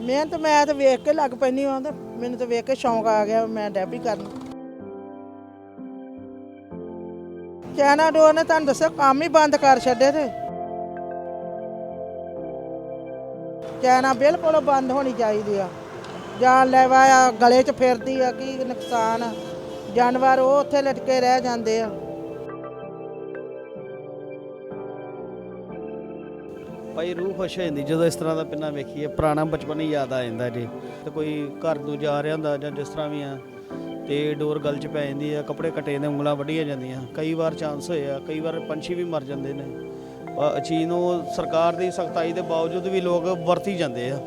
ਮਿਹਨਤ ਮੈਂ ਤਾਂ ਵੇਖ ਕੇ ਲੱਗ ਪੈਣੀ ਹਾਂ ਤੇ ਮੈਨੂੰ ਤਾਂ ਵੇਖ ਕੇ ਸ਼ੌਂਕ ਆ ਗਿਆ ਮੈਂ ਡੈਬੀ ਕਰਨ। ਚਾਈਨਾ ਡੋਰ ਨੇ ਤੁਹਾਨੂੰ ਦੱਸਿਆ ਕੰਮ ਹੀ ਬੰਦ ਕਰ ਛੱਡੇ ਤੇ। ਚਾਈਨਾ ਬਿਲਕੁਲ ਬੰਦ ਹੋਣੀ ਚਾਹੀਦੀ ਆ। ਜਾਨ ਲੈਵਾ ਆ, ਗਲੇ 'ਚ ਫਿਰਦੀ ਆ, ਕੀ ਨੁਕਸਾਨ ਜਾਨਵਰ ਉਹ ਉੱਥੇ ਲਟਕੇ ਰਹਿ ਜਾਂਦੇ ਆ। ਭਾਈ ਰੂਹ ਖੁਸ਼ ਹੋ ਜਾਂਦੀ ਜਦੋਂ ਇਸ ਤਰ੍ਹਾਂ ਦਾ ਪਿੰਨਾ ਵੇਖੀਏ। ਪੁਰਾਣਾ ਬਚਪਨ ਹੀ ਯਾਦ ਆ ਜਾਂਦਾ ਜੀ। ਤੇ ਕੋਈ ਘਰ ਨੂੰ ਜਾ ਰਿਹਾ ਹੁੰਦਾ ਜਾਂ ਜਿਸ ਤਰ੍ਹਾਂ ਵੀ ਆ, ਤੇ ਡੋਰ ਗਲ 'ਚ ਪੈ ਜਾਂਦੀ ਆ, ਕੱਪੜੇ ਕੱਟੇ ਨੇ ਉਂਗਲਾਂ ਵੱਢੀਆਂ ਜਾਂਦੀਆਂ। ਕਈ ਵਾਰ ਚਾਂਸ ਹੋਏ ਆ ਕਈ ਵਾਰ ਪੰਛੀ ਵੀ ਮਰ ਜਾਂਦੇ ਨੇ। ਚੀਜ਼ ਨੂੰ ਸਰਕਾਰ ਦੀ ਸਖਤਾਈ ਦੇ ਬਾਵਜੂਦ ਵੀ ਲੋਕ ਵਰਤੀ ਜਾਂਦੇ ਆ।